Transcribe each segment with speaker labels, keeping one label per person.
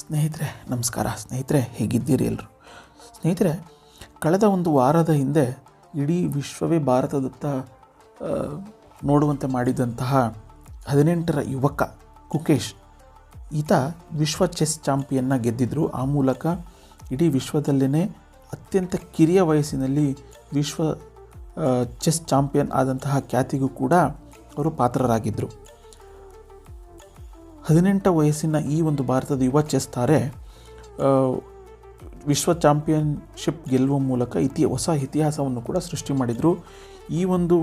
Speaker 1: ಸ್ನೇಹಿತರೆ, ನಮಸ್ಕಾರ. ಸ್ನೇಹಿತರೆ, ಹೇಗಿದ್ದೀರಿ ಎಲ್ಲರೂ ಸ್ನೇಹಿತರೆ, ಕಳೆದ ಒಂದು ವಾರದ ಹಿಂದೆ ಇಡೀ ವಿಶ್ವವೇ ಭಾರತದತ್ತ ನೋಡುವಂತೆ ಮಾಡಿದಂತಹ ಹದಿನೆಂಟರ ಯುವಕ ಕುಕೇಶ್, ಈತ ವಿಶ್ವ ಚೆಸ್ ಚಾಂಪಿಯನ್ನ ಗೆದ್ದಿದ್ದರು ಆ ಮೂಲಕ ಇಡೀ ವಿಶ್ವದಲ್ಲೇ ಅತ್ಯಂತ ಕಿರಿಯ ವಯಸ್ಸಿನಲ್ಲಿ ವಿಶ್ವ ಚೆಸ್ ಚಾಂಪಿಯನ್ ಆದಂತಹ ಖ್ಯಾತಿಗೂ ಕೂಡ ಅವರು ಪಾತ್ರರಾಗಿದ್ದರು ಹದಿನೆಂಟ ವಯಸ್ಸಿನ ಈ ಒಂದು ಭಾರತದ ಯುವ ಚೆಸ್ ತಾರೆ ವಿಶ್ವ ಚಾಂಪಿಯನ್ಶಿಪ್ ಗೆಲ್ಲುವ ಮೂಲಕ ಇತಿ, ಹೊಸ ಇತಿಹಾಸವನ್ನು ಕೂಡ ಸೃಷ್ಟಿ ಮಾಡಿದರು. ಈ ಒಂದು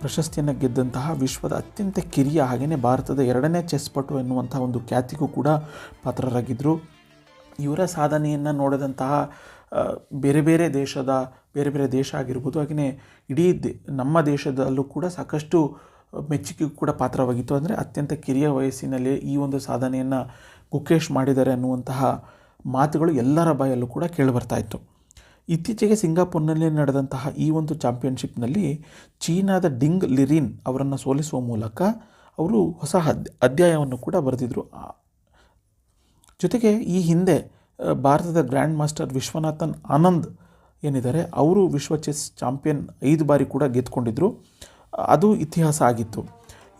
Speaker 1: ಪ್ರಶಸ್ತಿಯನ್ನು ಗೆದ್ದಂತಹ ವಿಶ್ವದ ಅತ್ಯಂತ ಕಿರಿಯ ಹಾಗೆಯೇ ಭಾರತದ ಎರಡನೇ ಚೆಸ್ ಪಟು ಎನ್ನುವಂಥ ಒಂದು ಖ್ಯಾತಿಗೂ ಕೂಡ ಪಾತ್ರರಾಗಿದ್ದರು ಇವರ ಸಾಧನೆಯನ್ನು ನೋಡಿದಂತಹ ಬೇರೆ ಬೇರೆ ದೇಶದ, ಬೇರೆ ಬೇರೆ ದೇಶ ಆಗಿರ್ಬೋದು ಹಾಗೆಯೇ ಇಡೀ ನಮ್ಮ ದೇಶದಲ್ಲೂ ಕೂಡ ಸಾಕಷ್ಟು ಮೆಚ್ಚುಗೆಗೂ ಕೂಡ ಪಾತ್ರವಾಗಿತ್ತು. ಅಂದರೆ ಅತ್ಯಂತ ಕಿರಿಯ ವಯಸ್ಸಿನಲ್ಲಿ ಈ ಒಂದು ಸಾಧನೆಯನ್ನು ಗುಕೇಶ್ ಮಾಡಿದ್ದಾರೆ ಅನ್ನುವಂತಹ ಮಾತುಗಳು ಎಲ್ಲರ ಬಾಯಲ್ಲೂ ಕೂಡ ಕೇಳಿಬರ್ತಾ ಇತ್ತು. ಇತ್ತೀಚೆಗೆ ಸಿಂಗಾಪುರ್ನಲ್ಲಿ ನಡೆದಂತಹ ಈ ಒಂದು ಚಾಂಪಿಯನ್ಶಿಪ್ನಲ್ಲಿ ಚೀನಾದ ಡಿಂಗ್ ಲಿರಿನ್ ಅವರನ್ನು ಸೋಲಿಸುವ ಮೂಲಕ ಅವರು ಹೊಸ ಅಧ್ಯಾಯವನ್ನು ಕೂಡ ಬರೆದಿದ್ರು. ಜೊತೆಗೆ ಈ ಹಿಂದೆ ಭಾರತದ ಗ್ರ್ಯಾಂಡ್ ಮಾಸ್ಟರ್ ವಿಶ್ವನಾಥನ್ ಆನಂದ್ ಏನಿದ್ದಾರೆ, ಅವರು ವಿಶ್ವ ಚೆಸ್ ಚಾಂಪಿಯನ್ ಐದು ಬಾರಿ ಕೂಡ ಗೆದ್ದುಕೊಂಡಿದ್ರು ಅದು ಇತಿಹಾಸ ಆಗಿತ್ತು.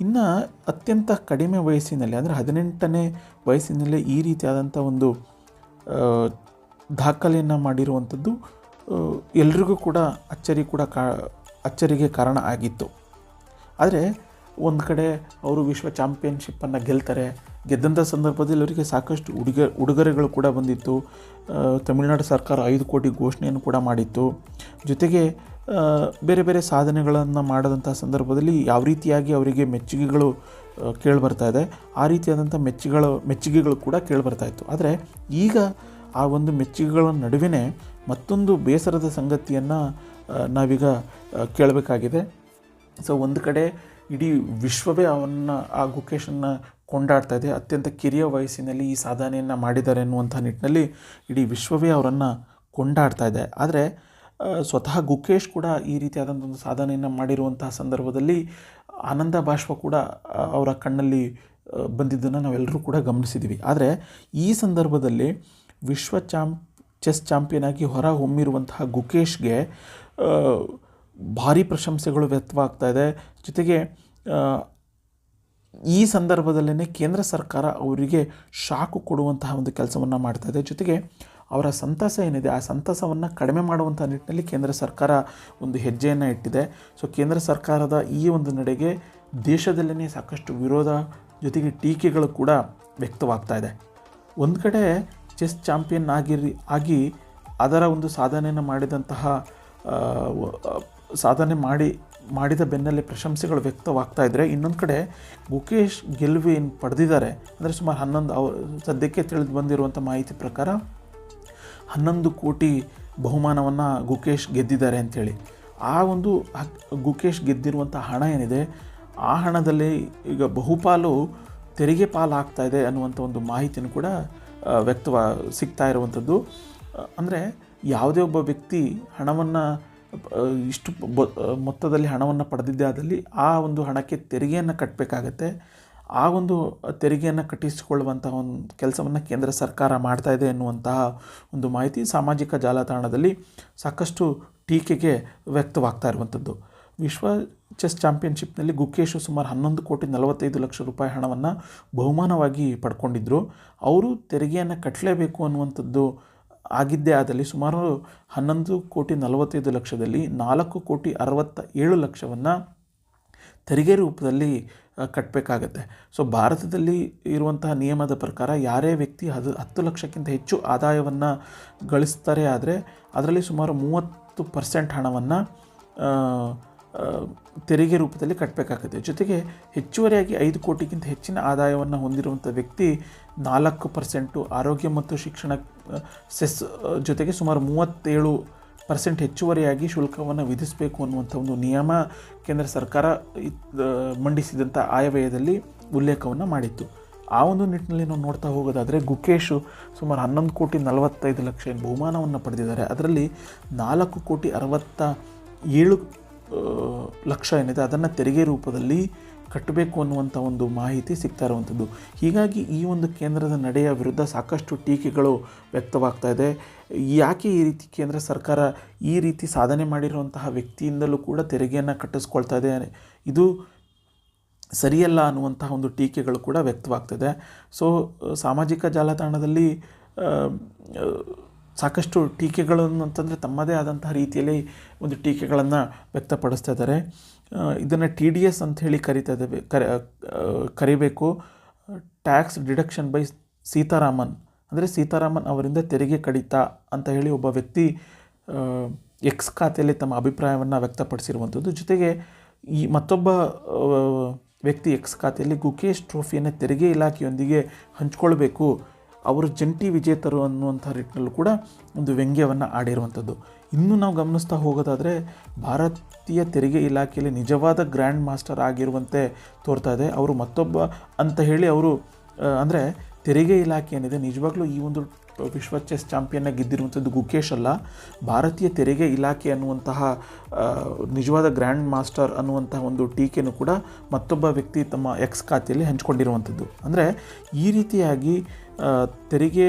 Speaker 1: ಇನ್ನು ಅತ್ಯಂತ ಕಡಿಮೆ ವಯಸ್ಸಿನಲ್ಲಿ, ಅಂದರೆ ಹದಿನೆಂಟನೇ ವಯಸ್ಸಿನಲ್ಲೇ ಈ ರೀತಿಯಾದಂಥ ಒಂದು ದಾಖಲೆಯನ್ನು ಮಾಡಿರುವಂಥದ್ದು ಎಲ್ರಿಗೂ ಕೂಡ ಅಚ್ಚರಿ ಕೂಡ ಕಾ, ಅಚ್ಚರಿಗೆ ಕಾರಣ ಆಗಿತ್ತು. ಆದರೆ ಒಂದು ಕಡೆ ಅವರು ವಿಶ್ವ ಚಾಂಪಿಯನ್ಶಿಪ್ಪನ್ನು ಗೆಲ್ತಾರೆ, ಗೆದ್ದಂಥ ಸಂದರ್ಭದಲ್ಲಿ ಅವರಿಗೆ ಸಾಕಷ್ಟು ಉಡುಗೆ, ಉಡುಗೊರೆಗಳು ಕೂಡ ಬಂದಿತ್ತು. ತಮಿಳುನಾಡು ಸರ್ಕಾರ ಐದು ಕೋಟಿ ಘೋಷಣೆಯನ್ನು ಕೂಡ ಮಾಡಿತ್ತು. ಜೊತೆಗೆ ಬೇರೆ ಬೇರೆ ಸಾಧನೆಗಳನ್ನು ಮಾಡಿದಂಥ ಸಂದರ್ಭದಲ್ಲಿ ಯಾವ ರೀತಿಯಾಗಿ ಅವರಿಗೆ ಮೆಚ್ಚುಗೆಗಳು ಕೇಳಿಬರ್ತಾ ಇದೆ, ಆ ರೀತಿಯಾದಂಥ ಮೆಚ್ಚುಗೆಗಳು ಮೆಚ್ಚುಗೆಗಳು ಕೂಡ ಕೇಳಿಬರ್ತಾ ಇತ್ತು. ಆದರೆ ಈಗ ಆ ಒಂದು ಮೆಚ್ಚುಗೆಗಳ ನಡುವೆ ಮತ್ತೊಂದು ಬೇಸರದ ಸಂಗತಿಯನ್ನು ನಾವೀಗ ಕೇಳಬೇಕಾಗಿದೆ. ಸೊ, ಒಂದು ಕಡೆ ಇಡೀ ವಿಶ್ವವೇ ಅವನ್ನ, ಆ ಗುಕೇಶನ್ನ ಕೊಂಡಾಡ್ತಾ ಇದೆ. ಅತ್ಯಂತ ಕಿರಿಯ ವಯಸ್ಸಿನಲ್ಲಿ ಈ ಸಾಧನೆಯನ್ನು ಮಾಡಿದ್ದಾರೆ ಅನ್ನುವಂಥ ನಿಟ್ಟಿನಲ್ಲಿ ಇಡೀ ವಿಶ್ವವೇ ಅವರನ್ನು ಕೊಂಡಾಡ್ತಾ ಇದೆ. ಆದರೆ ಸ್ವತಃ ಗುಕೇಶ್ ಕೂಡ ಈ ರೀತಿಯಾದಂಥ ಒಂದು ಸಾಧನೆಯನ್ನು ಮಾಡಿರುವಂತಹ ಸಂದರ್ಭದಲ್ಲಿ ಆನಂದ ಬಾಷ್ಪ ಕೂಡ ಅವರ ಕಣ್ಣಲ್ಲಿ ಬಂದಿದ್ದನ್ನು ನಾವೆಲ್ಲರೂ ಕೂಡ ಗಮನಿಸಿದ್ದೀವಿ ಆದರೆ ಈ ಸಂದರ್ಭದಲ್ಲಿ ವಿಶ್ವ ಚಾಂಪ್, ಚೆಸ್ ಚಾಂಪಿಯನ್ ಆಗಿ ಹೊರ ಹೊಮ್ಮಿರುವಂತಹ ಗುಕೇಶ್ಗೆ ಭಾರಿ ಪ್ರಶಂಸೆಗಳು ವ್ಯಕ್ತವಾಗ್ತಾ ಇದೆ. ಜೊತೆಗೆ ಈ ಸಂದರ್ಭದಲ್ಲೇ ಕೇಂದ್ರ ಸರ್ಕಾರ ಅವರಿಗೆ ಶಾಕು ಕೊಡುವಂತಹ ಒಂದು ಕೆಲಸವನ್ನು ಮಾಡ್ತಾ ಇದೆ. ಜೊತೆಗೆ ಅವರ ಸಂತಸ ಏನಿದೆ, ಆ ಸಂತಸವನ್ನು ಕಡಿಮೆ ಮಾಡುವಂಥ ನಿಟ್ಟಿನಲ್ಲಿ ಕೇಂದ್ರ ಸರ್ಕಾರ ಒಂದು ಹೆಜ್ಜೆಯನ್ನು ಇಟ್ಟಿದೆ. ಸೊ ಕೇಂದ್ರ ಸರ್ಕಾರದ ಈ ಒಂದು ನಡೆಗೆ ದೇಶದಲ್ಲೇ ಸಾಕಷ್ಟು ವಿರೋಧ ಜೊತೆಗೆ ಟೀಕೆಗಳು ಕೂಡ ವ್ಯಕ್ತವಾಗ್ತಾ ಇದೆ. ಒಂದು ಕಡೆ ಚೆಸ್ ಚಾಂಪಿಯನ್ ಆಗಿರಿ, ಆಗಿ ಅದರ ಒಂದು ಸಾಧನೆಯನ್ನು ಮಾಡಿದಂತಹ ಸಾಧನೆ ಮಾಡಿ, ಮಾಡಿದ ಬೆನ್ನಲ್ಲೇ ಪ್ರಶಂಸೆಗಳು ವ್ಯಕ್ತವಾಗ್ತಾ ಇದ್ದರೆ ಇನ್ನೊಂದು ಕಡೆ ಗುಕೇಶ್ ಗೆಲುವು ಪಡೆದಿದ್ದಾರೆ, ಅಂದರೆ ಸುಮಾರು ಹನ್ನೊಂದು ಅವ ಸದ್ಯಕ್ಕೆ ತಿಳಿದು ಬಂದಿರುವಂಥ ಮಾಹಿತಿ ಪ್ರಕಾರ ಹನ್ನೊಂದು ಕೋಟಿ ಬಹುಮಾನವನ್ನು ಗುಕೇಶ್ ಗೆದ್ದಿದ್ದಾರೆ ಅಂಥೇಳಿ ಆ ಒಂದು ಗುಕೇಶ್ ಗೆದ್ದಿರುವಂಥ ಹಣ ಏನಿದೆ, ಆ ಹಣದಲ್ಲಿ ಈಗ ಬಹುಪಾಲು ತೆರಿಗೆ ಪಾಲು ಆಗ್ತಾ ಇದೆ ಅನ್ನುವಂಥ ಒಂದು ಮಾಹಿತಿನೂ ಕೂಡ ವ್ಯಕ್ತವ, ಸಿಗ್ತಾ ಇರುವಂಥದ್ದು ಅಂದರೆ ಯಾವುದೇ ಒಬ್ಬ ವ್ಯಕ್ತಿ ಹಣವನ್ನು ಇಷ್ಟು ಮೊತ್ತದಲ್ಲಿ ಹಣವನ್ನು ಪಡೆದಿದ್ದೇ ಆದಲ್ಲಿ ಆ ಒಂದು ಹಣಕ್ಕೆ ತೆರಿಗೆಯನ್ನು ಕಟ್ಟಬೇಕಾಗತ್ತೆ ಆ ಒಂದು ತೆರಿಗೆಯನ್ನು ಕಟ್ಟಿಸಿಕೊಳ್ಳುವಂಥ ಒಂದು ಕೆಲಸವನ್ನು ಕೇಂದ್ರ ಸರ್ಕಾರ ಮಾಡ್ತಾ ಇದೆ ಎನ್ನುವಂತಹ ಒಂದು ಮಾಹಿತಿ ಸಾಮಾಜಿಕ ಜಾಲತಾಣದಲ್ಲಿ ಸಾಕಷ್ಟು ಟೀಕೆಗೆ ವ್ಯಕ್ತವಾಗ್ತಾ ಇರುವಂಥದ್ದು. ವಿಶ್ವ ಚೆಸ್ ಚಾಂಪಿಯನ್ಶಿಪ್ನಲ್ಲಿ ಗುಕೇಶು ಸುಮಾರು ಹನ್ನೊಂದು ಕೋಟಿ ನಲವತ್ತೈದು ಲಕ್ಷ ರೂಪಾಯಿ ಹಣವನ್ನು ಬಹುಮಾನವಾಗಿ ಪಡ್ಕೊಂಡಿದ್ದರು ಅವರು ತೆರಿಗೆಯನ್ನು ಕಟ್ಟಲೇಬೇಕು ಅನ್ನುವಂಥದ್ದು ಆಗಿದ್ದೇ ಆದಲ್ಲಿ ಸುಮಾರು ಹನ್ನೊಂದು ಕೋಟಿ ನಲವತ್ತೈದು ಲಕ್ಷದಲ್ಲಿ ನಾಲ್ಕು ಕೋಟಿ ಅರವತ್ತ ಏಳು ಲಕ್ಷವನ್ನು ತೆರಿಗೆ ರೂಪದಲ್ಲಿ ಕಟ್ಟಬೇಕಾಗತ್ತೆ ಸೊ ಭಾರತದಲ್ಲಿ ಇರುವಂತಹ ನಿಯಮದ ಪ್ರಕಾರ ಯಾರೇ ವ್ಯಕ್ತಿ ಅದು ಹತ್ತು ಲಕ್ಷಕ್ಕಿಂತ ಹೆಚ್ಚು ಆದಾಯವನ್ನು ಗಳಿಸ್ತಾರೆ ಆದರೆ ಅದರಲ್ಲಿ ಸುಮಾರು ಮೂವತ್ತು ಪರ್ಸೆಂಟ್ ಹಣವನ್ನು ತೆರಿಗೆ ರೂಪದಲ್ಲಿ ಕಟ್ಟಬೇಕಾಗುತ್ತೆ ಜೊತೆಗೆ ಹೆಚ್ಚುವರಿಯಾಗಿ ಐದು ಕೋಟಿಗಿಂತ ಹೆಚ್ಚಿನ ಆದಾಯವನ್ನು ಹೊಂದಿರುವಂಥ ವ್ಯಕ್ತಿ ನಾಲ್ಕು ಪರ್ಸೆಂಟು ಆರೋಗ್ಯ ಮತ್ತು ಶಿಕ್ಷಣ ಸೆಸ್ ಜೊತೆಗೆ ಸುಮಾರು ಮೂವತ್ತೇಳು ಪರ್ಸೆಂಟ್ ಹೆಚ್ಚುವರಿಯಾಗಿ ಶುಲ್ಕವನ್ನು ವಿಧಿಸಬೇಕು ಅನ್ನುವಂಥ ಒಂದು ನಿಯಮ ಕೇಂದ್ರ ಸರ್ಕಾರ ಮಂಡಿಸಿದಂಥ ಆಯವ್ಯಯದಲ್ಲಿ ಉಲ್ಲೇಖವನ್ನು ಮಾಡಿತ್ತು. ಆ ಒಂದು ನಿಟ್ಟಿನಲ್ಲಿ ನಾವು ನೋಡ್ತಾ ಹೋಗೋದಾದರೆ ಗುಕೇಶು ಸುಮಾರು ಹನ್ನೊಂದು ಕೋಟಿ ನಲವತ್ತೈದು ಲಕ್ಷ ಏನು ಬಹುಮಾನವನ್ನು ಪಡೆದಿದ್ದಾರೆ. ಅದರಲ್ಲಿ ನಾಲ್ಕು ಕೋಟಿ ಅರವತ್ತ ಏಳು ಲಕ್ಷ ಏನಿದೆ, ಅದನ್ನು ತೆರಿಗೆ ರೂಪದಲ್ಲಿ ಕಟ್ಟಬೇಕು ಅನ್ನುವಂಥ ಒಂದು ಮಾಹಿತಿ ಸಿಗ್ತಾ ಇರುವಂಥದ್ದು. ಹೀಗಾಗಿ ಈ ಒಂದು ಕೇಂದ್ರದ ನಡೆಯ ವಿರುದ್ಧ ಸಾಕಷ್ಟು ಟೀಕೆಗಳು ವ್ಯಕ್ತವಾಗ್ತಾ ಇದೆ. ಯಾಕೆ ಈ ರೀತಿ ಕೇಂದ್ರ ಸರ್ಕಾರ ಈ ರೀತಿ ಸಾಧನೆ ಮಾಡಿರುವಂತಹ ವ್ಯಕ್ತಿಯಿಂದಲೂ ಕೂಡ ತೆರಿಗೆಯನ್ನು ಕಟ್ಟಿಸ್ಕೊಳ್ತಾ ಇದೆ? ಇದು ಸರಿಯಲ್ಲ ಅನ್ನುವಂತಹ ಒಂದು ಟೀಕೆಗಳು ಕೂಡ ವ್ಯಕ್ತವಾಗ್ತದೆ ಸೊ ಸಾಮಾಜಿಕ ಜಾಲತಾಣದಲ್ಲಿ ಸಾಕಷ್ಟು ಟೀಕೆಗಳನ್ನು ಅಂತಂದರೆ ತಮ್ಮದೇ ಆದಂತಹ ರೀತಿಯಲ್ಲಿ ಒಂದು ಟೀಕೆಗಳನ್ನು ವ್ಯಕ್ತಪಡಿಸ್ತಾ ಇದ್ದಾರೆ. ಇದನ್ನು ಟಿ ಡಿ ಎಸ್ ಅಂತ ಹೇಳಿ ಕರಿತಾ ಇದ್ದೇವೆ ಕರೆ ಕರಿಬೇಕು. Tax deduction by Sitharaman. ಅಂದರೆ ಸೀತಾರಾಮನ್ ಅವರಿಂದ ತೆರಿಗೆ ಕಡಿತ ಅಂತ ಹೇಳಿ ಒಬ್ಬ ವ್ಯಕ್ತಿ ಎಕ್ಸ್ ಖಾತೆಯಲ್ಲಿ ತಮ್ಮ ಅಭಿಪ್ರಾಯವನ್ನು ವ್ಯಕ್ತಪಡಿಸಿರುವಂಥದ್ದು. ಜೊತೆಗೆ ಈ ಮತ್ತೊಬ್ಬ ವ್ಯಕ್ತಿ ಎಕ್ಸ್ ಖಾತೆಯಲ್ಲಿ ಗುಕೇಶ್ ಟ್ರೋಫಿಯನ್ನು ತೆರಿಗೆ ಇಲಾಖೆಯೊಂದಿಗೆ ಹಂಚ್ಕೊಳ್ಬೇಕು. ಅವರು ಜಂಟಿ ವಿಜೇತರು ಅನ್ನುವಂಥ ನಿಟ್ಟಿನಲ್ಲೂ ಕೂಡ ಒಂದು ವ್ಯಂಗ್ಯವನ್ನು ಆಡಿರುವಂಥದ್ದು. ಇನ್ನು ನಾವು ಗಮನಿಸ್ತಾ ಹೋಗೋದಾದರೆ, ಭಾರತೀಯ ತೆರಿಗೆ ಇಲಾಖೆಯಲ್ಲಿ ನಿಜವಾದ ಗ್ರ್ಯಾಂಡ್ ಮಾಸ್ಟರ್ ಆಗಿರುವಂತೆ ತೋರ್ತಾ ಇದೆ. ಅವರು ಮತ್ತೊಬ್ಬ ಅಂತ ಹೇಳಿ ಅವರು ಅಂದರೆ ತೆರಿಗೆ ಇಲಾಖೆ ಏನಿದೆ, ನಿಜವಾಗ್ಲೂ ಈ ಒಂದು ವಿಶ್ವ ಚೆಸ್ ಚಾಂಪಿಯನ್ನಾಗಿ ಗೆದ್ದಿರುವಂಥದ್ದು ಗುಕೇಶ್ ಅಲ್ಲ. ಭಾರತೀಯ ತೆರಿಗೆ ಇಲಾಖೆ ಅನ್ನುವಂತಹ ನಿಜವಾದ ಗ್ರ್ಯಾಂಡ್ ಮಾಸ್ಟರ್ ಅನ್ನುವಂತಹ ಒಂದು ಟೀಕೆಯನ್ನು ಕೂಡ ಮತ್ತೊಬ್ಬ ವ್ಯಕ್ತಿ ತಮ್ಮ ಎಕ್ಸ್ ಖಾತೆಯಲ್ಲಿ ಹಂಚಿಕೊಂಡಿರುವಂಥದ್ದು. ಅಂದರೆ ಈ ರೀತಿಯಾಗಿ ತೆರಿಗೆ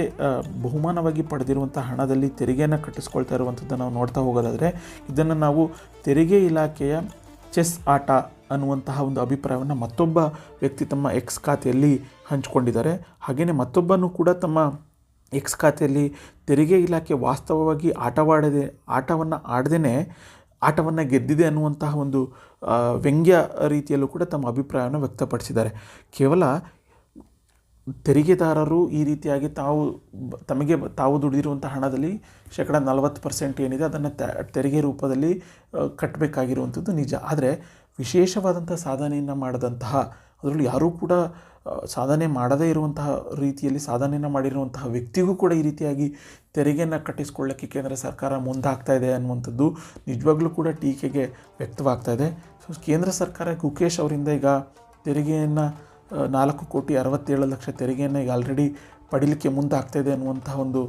Speaker 1: ಬಹುಮಾನವಾಗಿ ಪಡೆದಿರುವಂಥ ಹಣದಲ್ಲಿ ತೆರಿಗೆಯನ್ನು ಕಟ್ಟಿಸ್ಕೊಳ್ತಾ ಇರುವಂಥದ್ದು ನಾವು ನೋಡ್ತಾ ಹೋಗೋದಾದರೆ, ಇದನ್ನು ನಾವು ತೆರಿಗೆ ಇಲಾಖೆಯ ಚೆಸ್ ಆಟ ಅನ್ನುವಂತಹ ಒಂದು ಅಭಿಪ್ರಾಯವನ್ನು ಮತ್ತೊಬ್ಬ ವ್ಯಕ್ತಿ ತಮ್ಮ ಎಕ್ಸ್ ಖಾತೆಯಲ್ಲಿ ಹಂಚಿಕೊಂಡಿದ್ದಾರೆ. ಹಾಗೆಯೇ ಮತ್ತೊಬ್ಬನು ಕೂಡ ತಮ್ಮ ಎಕ್ಸ್ ಖಾತೆಯಲ್ಲಿ ತೆರಿಗೆ ಇಲಾಖೆ ವಾಸ್ತವವಾಗಿ ಆಟವಾಡದೆ, ಆಟವನ್ನು ಆಡದೇ ಆಟವನ್ನು ಗೆದ್ದಿದೆ ಅನ್ನುವಂತಹ ಒಂದು ವ್ಯಂಗ್ಯ ರೀತಿಯಲ್ಲೂ ಕೂಡ ತಮ್ಮ ಅಭಿಪ್ರಾಯವನ್ನು ವ್ಯಕ್ತಪಡಿಸಿದ್ದಾರೆ. ಕೇವಲ ತೆರಿಗೆದಾರರು ಈ ರೀತಿಯಾಗಿ ತಾವು ತಮಗೆ ತಾವು ದುಡಿದಿರುವಂಥ ಹಣದಲ್ಲಿ ಶೇಕಡ ನಲವತ್ತು ಪರ್ಸೆಂಟ್ ಏನಿದೆ, ಅದನ್ನು ತೆರಿಗೆ ರೂಪದಲ್ಲಿ ಕಟ್ಟಬೇಕಾಗಿರುವಂಥದ್ದು ನಿಜ. ಆದರೆ ವಿಶೇಷವಾದಂಥ ಸಾಧನೆಯನ್ನು ಮಾಡಿದಂತಹ, ಅದರಲ್ಲಿ ಯಾರೂ ಕೂಡ ಸಾಧನೆ ಮಾಡದೇ ಇರುವಂತಹ ರೀತಿಯಲ್ಲಿ ಸಾಧನೆಯನ್ನು ಮಾಡಿರುವಂತಹ ವ್ಯಕ್ತಿಗೂ ಕೂಡ ಈ ರೀತಿಯಾಗಿ ತೆರಿಗೆಯನ್ನು ಕಟ್ಟಿಸ್ಕೊಳ್ಳೋಕ್ಕೆ ಕೇಂದ್ರ ಸರ್ಕಾರ ಮುಂದಾಗ್ತಾ ಇದೆ ಅನ್ನುವಂಥದ್ದು ನಿಜವಾಗ್ಲೂ ಕೂಡ ಟೀಕೆಗೆ ವ್ಯಕ್ತವಾಗ್ತಾ ಇದೆ. ಸೊ ಕೇಂದ್ರ ಸರ್ಕಾರ ಗುಕೇಶ್ ಅವರಿಂದ ಈಗ ತೆರಿಗೆಯನ್ನು ನಾಲ್ಕು ಕೋಟಿ ಅರವತ್ತೇಳು ಲಕ್ಷ ತೆರಿಗೆಯನ್ನು ಈಗ ಆಲ್ರೆಡಿ ಪಡೀಲಿಕ್ಕೆ ಮುಂದಾಗ್ತಾಯಿದೆ ಅನ್ನುವಂತಹ ಒಂದು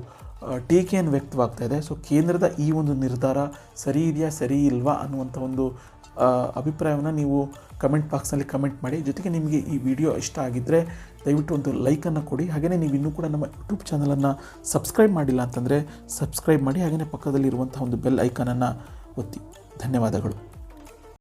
Speaker 1: ಟೀಕೆಯನ್ನು ವ್ಯಕ್ತವಾಗ್ತಾ ಇದೆ. ಸೊ ಕೇಂದ್ರದ ಈ ಒಂದು ನಿರ್ಧಾರ ಸರಿ ಇದೆಯಾ, ಸರಿ ಇಲ್ವಾ ಅನ್ನುವಂಥ ಒಂದು ಅಭಿಪ್ರಾಯವನ್ನು ನೀವು ಕಮೆಂಟ್ ಬಾಕ್ಸ್ನಲ್ಲಿ ಕಮೆಂಟ್ ಮಾಡಿ. ಜೊತೆಗೆ ನಿಮಗೆ ಈ ವಿಡಿಯೋ ಇಷ್ಟ ಆಗಿದ್ದರೆ ದಯವಿಟ್ಟು ಒಂದು ಲೈಕನ್ನು ಕೊಡಿ. ಹಾಗೆಯೇ ನೀವು ಇನ್ನೂ ಕೂಡ ನಮ್ಮ ಯೂಟ್ಯೂಬ್ ಚಾನಲನ್ನು ಸಬ್ಸ್ಕ್ರೈಬ್ ಮಾಡಿಲ್ಲ ಅಂತಂದರೆ ಸಬ್ಸ್ಕ್ರೈಬ್ ಮಾಡಿ. ಹಾಗೆಯೇ ಪಕ್ಕದಲ್ಲಿರುವಂಥ ಒಂದು ಬೆಲ್ ಐಕನನ್ನು ಒತ್ತಿ. ಧನ್ಯವಾದಗಳು.